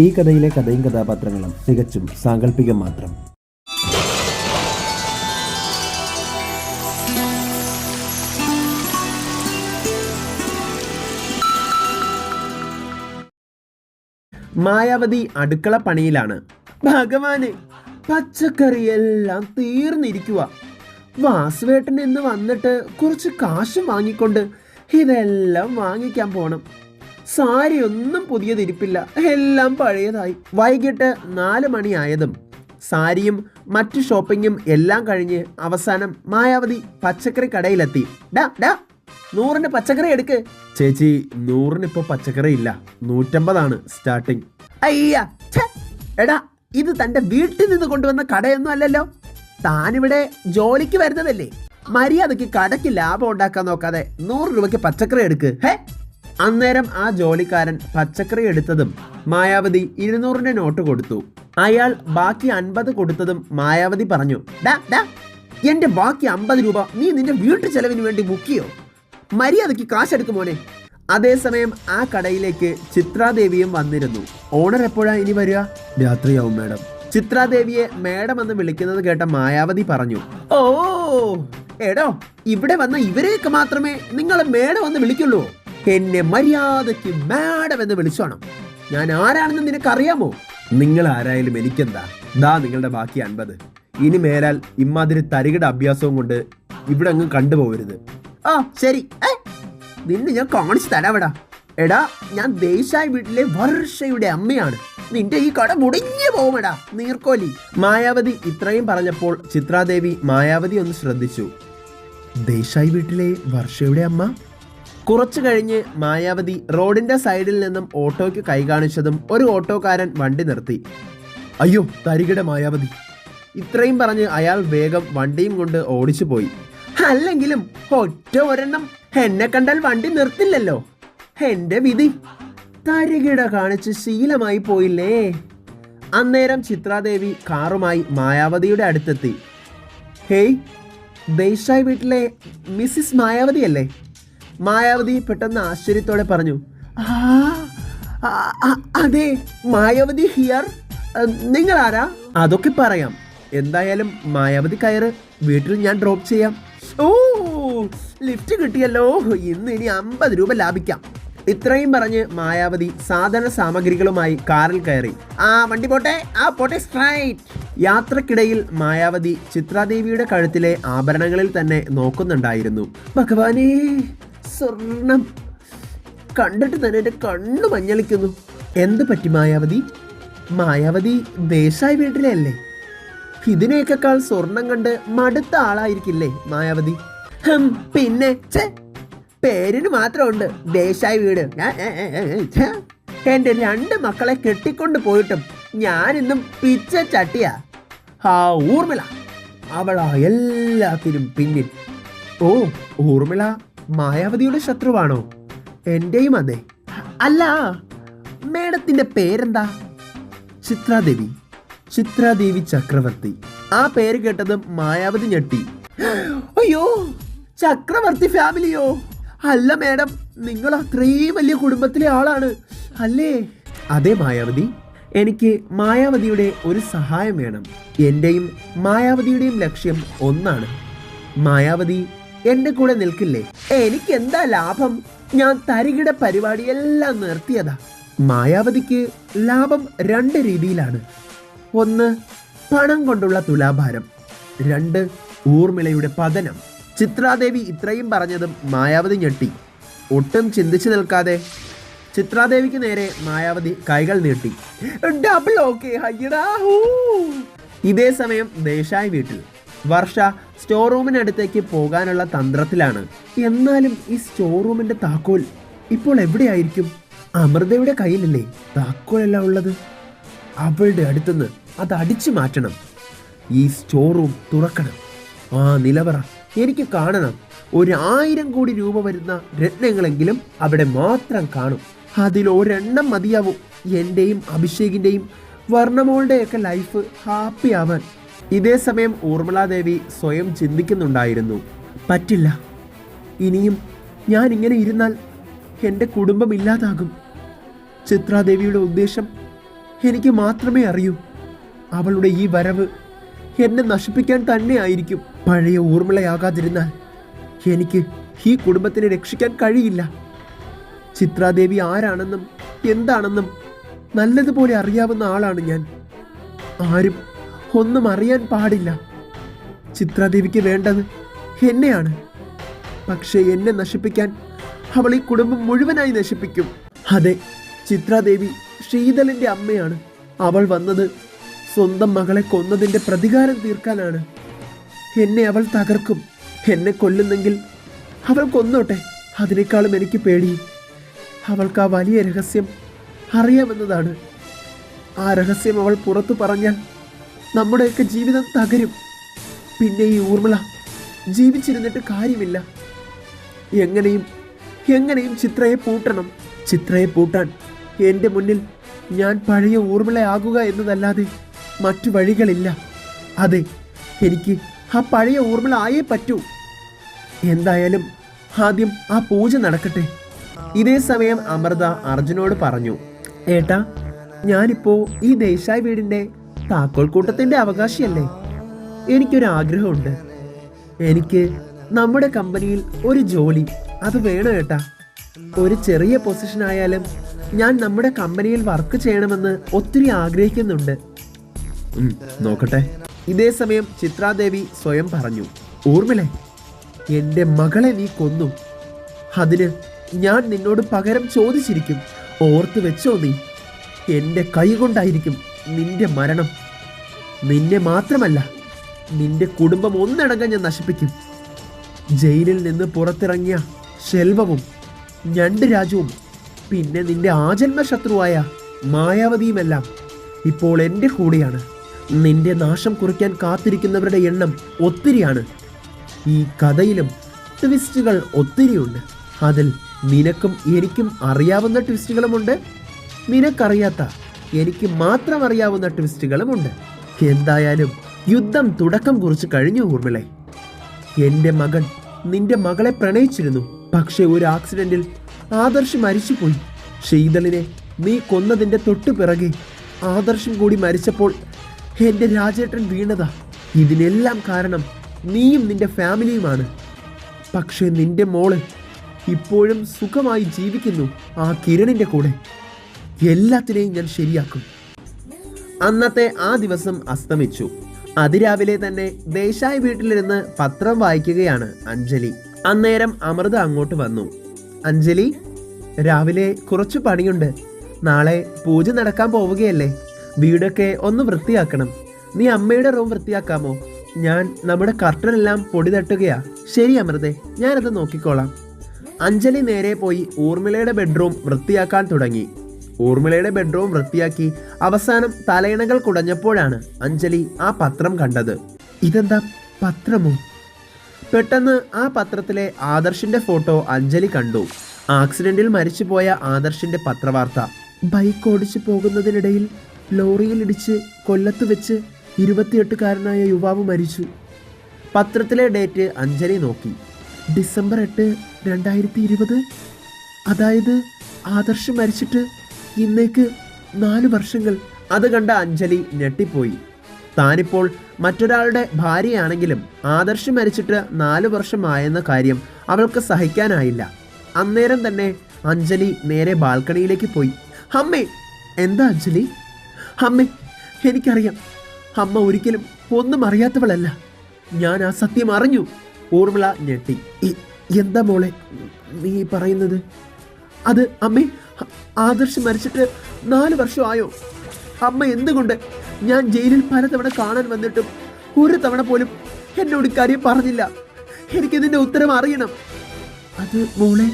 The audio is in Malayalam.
ഈ കഥയിലെ കഥയും കഥാപാത്രങ്ങളും തികച്ചും സാങ്കല്പികം മാത്രം. മായാവതി അടുക്കള പണിയിലാണ്. ഭഗവാന് പച്ചക്കറിയെല്ലാം തീർന്നിരിക്കുക വാസുവേട്ടൻ എന്ന് വന്നിട്ട് കുറച്ച് കാശും വാങ്ങിക്കൊണ്ട് ഇതെല്ലാം വാങ്ങിക്കാൻ പോണം. സാരി ഒന്നും പുതിയതിരിപ്പില്ല. എല്ലാം പഴയതായി. വൈകിട്ട് നാല് മണിയായതും സാരിയും മറ്റു ഷോപ്പിങ്ങും എല്ലാം കഴിഞ്ഞ് അവസാനം മായാവതി പച്ചക്കറി കടയിലെത്തി. ഡാ ഡാ നൂറിന് പച്ചക്കറി എടുക്ക്. ചേച്ചി നൂറിന് ഇപ്പൊ പച്ചക്കറി ഇല്ല. നൂറ്റമ്പതാണ് സ്റ്റാർട്ടിങ് അയ്യ എടാ ഇത് തന്റെ വീട്ടിൽ നിന്ന് കൊണ്ടുവന്ന കടയൊന്നും അല്ലല്ലോ. താനിവിടെ ജോലിക്ക് വരുന്നതല്ലേ. മര്യാദയ്ക്ക് കടയ്ക്ക് ലാഭം ഉണ്ടാക്കാൻ നോക്കാതെ നൂറ് രൂപയ്ക്ക് പച്ചക്കറി എടുക്ക്. ഹേ അന്നേരം ആ ജോലിക്കാരൻ പച്ചക്കറി എടുത്തതും മായാവതി ഇരുന്നൂറിന്റെ നോട്ട് കൊടുത്തു. അയാൾ ബാക്കി അൻപത് കൊടുത്തതും മായാവതി പറഞ്ഞു എന്റെ ബാക്കി അമ്പത് രൂപ നീ നിന്റെ വീട്ടു ചെലവിന് വേണ്ടി മുക്കിയോ മര്യാദയ്ക്ക് കാശെടുക്കുമോനെ അതേസമയം ആ കടയിലേക്ക് ചിത്രാദേവിയും വന്നിരുന്നു. ഓണർ എപ്പോഴാ ഇനി വരിക? രാത്രിയാവും മാഡം. ചിത്രാദേവിയെ മാഡം എന്ന് വിളിക്കുന്നത് കേട്ട മായാവതി പറഞ്ഞു ഓ എടോ ഇവിടെ വന്ന ഇവരെയൊക്കെ മാത്രമേ നിങ്ങൾ മേഡം എന്ന് വിളിക്കുള്ളൂ. എന്നെ മര്യാദയ്ക്ക് മാഡം എന്ന് വിളിച്ചോണം ഞാൻ ആരാണെന്ന് നിനക്കറിയാമോ? നിങ്ങൾ ആരായാലും എനിക്കെന്താ? ദാ നിങ്ങളുടെ ബാക്കി അൻപത്. ഇനി മേലാൽ ഇമ്മാതിരി തരികിട അഭ്യാസവും കൊണ്ട് ഇവിടെ അങ്ങ് കണ്ടുപോകരുത്. ആ ശരി. നിന്നെ ഞാൻ കാണിച്ചു തരാവടാ. എടാ ഞാൻ ദേശായി വീട്ടിലെ വർഷയുടെ അമ്മയാണ്. നിന്റെ ഈ കട മുടിഞ്ഞു പോകുമെടാ നീർക്കോലി. മായാവതി ഇത്രയും പറഞ്ഞപ്പോൾ ചിത്രാദേവി മായാവതി ഒന്ന് ശ്രദ്ധിച്ചു. ദേശായി വീട്ടിലെ വർഷയുടെ അമ്മ? കുറച്ചു കഴിഞ്ഞ് മായാവതി റോഡിന്റെ സൈഡിൽ നിന്നും ഓട്ടോയ്ക്ക് കൈകാണിച്ചതും ഒരു ഓട്ടോക്കാരൻ വണ്ടി നിർത്തി. അയ്യോ തരികിട മായാവതി. ഇത്രയും പറഞ്ഞ് അയാൾ വേഗം വണ്ടിയും കൊണ്ട് ഓടിച്ചു പോയി അല്ലെങ്കിലും ഒറ്റ ഒരെണ്ണം എന്നെ കണ്ടാൽ വണ്ടി നിർത്തില്ലല്ലോ. എന്റെ വിധി. തരികിട കാണിച്ച് ശീലമായി പോയില്ലേ. അന്നേരം ചിത്രാദേവി കാറുമായി മായാവതിയുടെ അടുത്തെത്തി. ഹേയ് ദേശായി വീട്ടിലെ മിസ്സിസ് മായാവതി അല്ലേ മായാവതി പെട്ടെന്ന് ആശ്ചര്യത്തോടെ പറഞ്ഞു "ആ, ആ, ആ, അതെ മായാവതി ഹിയർ. നിങ്ങൾ ആരാ അതൊക്കെ പറയാം. എന്തായാലും മായാവതി കയറ്. വീട്ടിൽ ഞാൻ ഡ്രോപ്പ് ചെയ്യാം. ഓ ലിഫ്റ്റ് കിട്ടിയല്ലോ. ഇന്ന് ഇനി അമ്പത് രൂപ ലാഭിക്കാം. ഇത്രയും പറഞ്ഞ് മായാവതി സാധന സാമഗ്രികളുമായി കാറിൽ കയറി. ആ വണ്ടി പോട്ടെ. ആ പോട്ടെ സ്ട്രൈറ്റ് യാത്രക്കിടയിൽ മായാവതി ചിത്രാദേവിയുടെ കഴുത്തിലെ ആഭരണങ്ങളിൽ തന്നെ നോക്കുന്നുണ്ടായിരുന്നു. ഭഗവാനേ സ്വർണം. കണ്ടിട്ട് തന്നെ എന്റെ കണ്ണു മഞ്ഞളിക്കുന്നു. എന്ത് പറ്റി മായാവതി? മായാവതി ദേശായി വീട്ടിലെ അല്ലേ ഇതിനേക്കാൾ സ്വർണം കണ്ട് മടുത്ത ആളായിരിക്കില്ലേ മായാവതി? പിന്നെ പേരിന് മാത്രമുണ്ട് ദേശായി വീട്. എന്റെ രണ്ട് മക്കളെ കെട്ടിക്കൊണ്ട് പോയിട്ടും ഞാനിന്നും പിച്ച ചട്ടിയാ. ആ ഊർമിള. അവളാ എല്ലാത്തിനും പിന്നിൽ. ഓ ഊർമിള മായാവതിയുടെ ശത്രുവാണോ? എന്റെയും അതെ. അല്ല മേഡത്തിന്റെ പേരെന്താ? ചിത്രാദേവി. ചിത്രാദേവി ചക്രവർത്തി. ആ പേര് കേട്ടതും മായാവതി ഞെട്ടി. അയ്യോ ചക്രവർത്തി ഫാമിലിയോ? അല്ല മേഡം നിങ്ങൾ അത്രയും വലിയ കുടുംബത്തിലെ ആളാണ്. അല്ലേ? അതെ മായാവതി. എനിക്ക് മായാവതിയുടെ ഒരു സഹായം വേണം. എന്റെയും മായാവതിയുടെയും ലക്ഷ്യം ഒന്നാണ്. മായാവതി എന്റെ കൂടെ നിൽക്കില്ലേ? എനിക്ക് എന്താ ലാഭം? ഞാൻ തരികിട പരിപാടിയെല്ലാം നിർത്തിയതാ. മായാവതിക്ക് ലാഭം രണ്ട് രീതിയിലാണ്. ഒന്ന് പണം കൊണ്ടുള്ള തുലാഭാരം. രണ്ട് ഊർമിളയുടെ പതനം. ചിത്രാദേവി ഇത്രയും പറഞ്ഞതും മായാവതി ഞെട്ടി. ഒട്ടും ചിന്തിച്ചു നിൽക്കാതെ ചിത്രാദേവിക്ക് നേരെ മായാവതി കൈകൾ നീട്ടി. Double okay. ഇതേ സമയം ദേശായി വീട്ടിൽ. വർഷ സ്റ്റോർ റൂമിനടുത്തേക്ക് പോകാനുള്ള തന്ത്രത്തിലാണ്. എന്നാലും ഈ സ്റ്റോർ റൂമിന്റെ താക്കോൽ ഇപ്പോൾ എവിടെയായിരിക്കും? അമൃതയുടെ കയ്യിലല്ലേ താക്കോലല്ല ഉള്ളത്? അവളുടെ അടുത്തുനിന്ന് അത് അടിച്ചു മാറ്റണം. ഈ സ്റ്റോർ റൂം തുറക്കണം. ആ നിലവറ എനിക്ക് കാണണം. ഒരു ആയിരം കോടി രൂപ വരുന്ന രത്നങ്ങളെങ്കിലും അവിടെ മാത്രം കാണും. അതിൽ ഒരെണ്ണം മതിയാവും. എന്റെയും അഭിഷേകിന്റെയും വർണമോളുടെയൊക്കെ ലൈഫ് ഹാപ്പി ആവാൻ. ഇതേ സമയം ഊർമിളാദേവി സ്വയം ചിന്തിക്കുന്നുണ്ടായിരുന്നു. പറ്റില്ല. ഇനിയും ഞാൻ ഇങ്ങനെ ഇരുന്നാൽ എന്റെ കുടുംബം ഇല്ലാതാകും. ചിത്രാദേവിയുടെ ഉദ്ദേശം എനിക്ക് മാത്രമേ അറിയൂ. അവളുടെ ഈ വരവ് എന്നെ നശിപ്പിക്കാൻ തന്നെ ആയിരിക്കും. പഴയ ഊർമിളയാകാതിരുന്നാൽ എനിക്ക് ഈ കുടുംബത്തിനെ രക്ഷിക്കാൻ കഴിയില്ല. ചിത്രാദേവി ആരാണെന്നും എന്താണെന്നും നല്ലതുപോലെ അറിയാവുന്ന ആളാണ് ഞാൻ. ആരും ഒന്നും അറിയാൻ പാടില്ല. ചിത്രാദേവിക്ക് വേണ്ടത് എന്നെയാണ്. പക്ഷേ എന്നെ നശിപ്പിക്കാൻ അവൾ ഈ കുടുംബം മുഴുവനായി നശിപ്പിക്കും. അതെ ചിത്രാദേവി ശീതളിന്റെ അമ്മയാണ്. അവൾ വന്നത് സ്വന്തം മകളെ കൊന്നതിന്റെ പ്രതികാരം തീർക്കാനാണ്. എന്നെ അവൾ തകർക്കും. എന്നെ കൊല്ലുന്നെങ്കിൽ അവൾ കൊന്നോട്ടെ. അതിനേക്കാളും എനിക്ക് പേടി. അവൾക്ക് ആ വലിയ രഹസ്യം അറിയാമെന്നതാണ്. ആ രഹസ്യം അവൾ പുറത്തു പറഞ്ഞാൽ നമ്മുടെയൊക്കെ ജീവിതം തകരും. പിന്നെ ഈ ഊർമിള ജീവിച്ചിരുന്നിട്ട് കാര്യമില്ല. എങ്ങനെയും എങ്ങനെയും ചിത്രയെ പൂട്ടണം. ചിത്രയെ പൂട്ടാൻ എന്റെ മുന്നിൽ ഞാൻ പഴയ ഊർമിളയാകുക എന്നതല്ലാതെ മറ്റു വഴികളില്ല. അതെ എനിക്ക് ആ പഴയ ഊർമിള ആയേ പറ്റൂ. എന്തായാലും ആദ്യം ആ പൂജ നടക്കട്ടെ. ഇതേ സമയം അമൃത അർജുനോട് പറഞ്ഞു ഏട്ടാ ഞാനിപ്പോ ഈ ദേശായി വീടിന്റെ താക്കോൽ കൂട്ടത്തിന്റെ അവകാശിയല്ലേ? എനിക്കൊരു ആഗ്രഹമുണ്ട് എനിക്ക് നമ്മുടെ കമ്പനിയിൽ ഒരു ജോലി. അത് വേണം ഏട്ടാ. ഒരു ചെറിയ പൊസിഷൻ ആയാലും ഞാൻ നമ്മുടെ കമ്പനിയിൽ വർക്ക് ചെയ്യണമെന്ന് ഒത്തിരി ആഗ്രഹിക്കുന്നുണ്ട്. നോക്കട്ടെ. ഇതേ സമയം ചിത്രാദേവി സ്വയം പറഞ്ഞു. ഊർമിളെ എന്റെ മകളെ നീ കൊന്നു. അതിന് ഞാൻ നിന്നോട് പകരം ചോദിച്ചിരിക്കും. ഓർത്ത് വെച്ചോ നീ? എന്റെ കൈ കൊണ്ടായിരിക്കും നിന്റെ മരണം. നിന്നെ മാത്രമല്ല നിന്റെ കുടുംബം ഒന്നടങ്കം ഞാൻ നശിപ്പിക്കും. ജയിലിൽ നിന്ന് പുറത്തിറങ്ങിയ ശെൽവവും ഞണ്ട് രാജുവും പിന്നെ നിന്റെ ആജന്മ ശത്രുവായ മായാവതിയുമെല്ലാം ഇപ്പോൾ എന്റെ കൂടെയാണ്. നിന്റെ നാശം കുറിക്കാൻ കാത്തിരിക്കുന്നവരുടെ എണ്ണം ഒത്തിരിയാണ്. ഈ കഥയിലും ട്വിസ്റ്റുകൾ ഒത്തിരിയുണ്ട്. അതിൽ നിനക്കും എനിക്കും അറിയാവുന്ന ട്വിസ്റ്റുകളുമുണ്ട്. നിനക്കറിയാത്ത എനിക്ക് മാത്രം അറിയാവുന്ന ട്വിസ്റ്റുകളുമുണ്ട് എന്തായാലും യുദ്ധം തുടക്കം കുറിച്ച് കഴിഞ്ഞു ഊർമിളെ. എന്റെ മകൻ നിന്റെ മകളെ പ്രണയിച്ചിരുന്നു. പക്ഷെ ഒരു ആക്സിഡന്റിൽ ആദർശ് മരിച്ചുപോയി. ശീതളിനെ നീ കൊന്നതിന്റെ തൊട്ടു പിറകെ ആദർശം കൂടി മരിച്ചപ്പോൾ എന്റെ രാജേട്ടൻ വീണതാ. ഇതിനെല്ലാം കാരണം നീയും നിന്റെ ഫാമിലിയുമാണ്. പക്ഷേ നിന്റെ മോൾ ഇപ്പോഴും സുഖമായി ജീവിക്കുന്നു ആ കിരണിന്റെ കൂടെ. എല്ലാത്തിനെയും ഞാൻ ശരിയാക്കും. അന്നത്തെ ആ ദിവസം അസ്തമിച്ചു. അതിരാവിലെ തന്നെ ദേശായി വീട്ടിലിരുന്ന് പത്രം വായിക്കുകയാണ് അഞ്ജലി. അന്നേരം അമൃത അങ്ങോട്ട് വന്നു. അഞ്ജലി രാവിലെ കുറച്ച് പണിയുണ്ട്. നാളെ പൂജ നടക്കാൻ പോവുകയല്ലേ? വീടൊക്കെ ഒന്ന് വൃത്തിയാക്കണം. നീ അമ്മയുടെ റൂം വൃത്തിയാക്കാമോ? ഞാൻ നമ്മുടെ കർട്ടനെല്ലാം പൊടി തട്ടുകയാ. ശരി അമൃതേ ഞാനത് നോക്കിക്കോളാം. അഞ്ജലി നേരെ പോയി ഊർമിളയുടെ ബെഡ്റൂം വൃത്തിയാക്കാൻ തുടങ്ങി. ഊർമിളയുടെ ബെഡ്റൂം വൃത്തിയാക്കി അവസാനം തലയിണകൾ കുടഞ്ഞപ്പോഴാണ് അഞ്ജലി ആ പത്രം കണ്ടത്. ഇതെന്താ പത്രമോ? പെട്ടെന്ന് ആ പത്രത്തിലെ ആദർശിന്റെ ഫോട്ടോ അഞ്ജലി കണ്ടു. ആക്സിഡന്റിൽ മരിച്ചുപോയ ആദർശിന്റെ പത്രവാർത്ത. ബൈക്ക് ഓടിച്ചു പോകുന്നതിനിടയിൽ ലോറിയിൽ ഇടിച്ച് കൊല്ലത്ത് വെച്ച് ഇരുപത്തിയെട്ടുകാരനായ യുവാവ് മരിച്ചു. പത്രത്തിലെ ഡേറ്റ് അഞ്ജലി നോക്കി. ഡിസംബർ എട്ട് രണ്ടായിരത്തി ഇരുപത്? അതായത് ആദർശ് മരിച്ചിട്ട് ഇന്നേക്ക് നാല് വർഷങ്ങൾ. അത് കണ്ട അഞ്ജലി ഞെട്ടിപ്പോയി. താനിപ്പോൾ മറ്റൊരാളുടെ ഭാര്യയാണെങ്കിലും ആദർശ് മരിച്ചിട്ട് നാല് വർഷമായെന്ന കാര്യം അവൾക്ക് സഹിക്കാനായില്ല. അന്നേരം തന്നെ അഞ്ജലി നേരെ ബാൽക്കണിയിലേക്ക് പോയി. അമ്മേ എന്താ അഞ്ജലി? അമ്മേ എനിക്കറിയാം. അമ്മ ഒരിക്കലും ഒന്നും അറിയാത്തവളല്ല. ഞാൻ ആ സത്യം അറിഞ്ഞു. ഊർമിള ഞെട്ടി. എന്താ മോളെ? നീ പറയുന്നത്? അത് അമ്മേ ആദർശ് മരിച്ചിട്ട് നാല് വർഷമായോ? അമ്മ എന്തുകൊണ്ട് ഞാൻ ജയിലിൽ പലതവണ കാണാൻ വന്നിട്ടും ഒരു തവണ പോലും എന്നോട് ഇക്കാര്യം പറഞ്ഞില്ല. എനിക്കിതിന്റെ ഉത്തരം അറിയണം. അത് മോളെ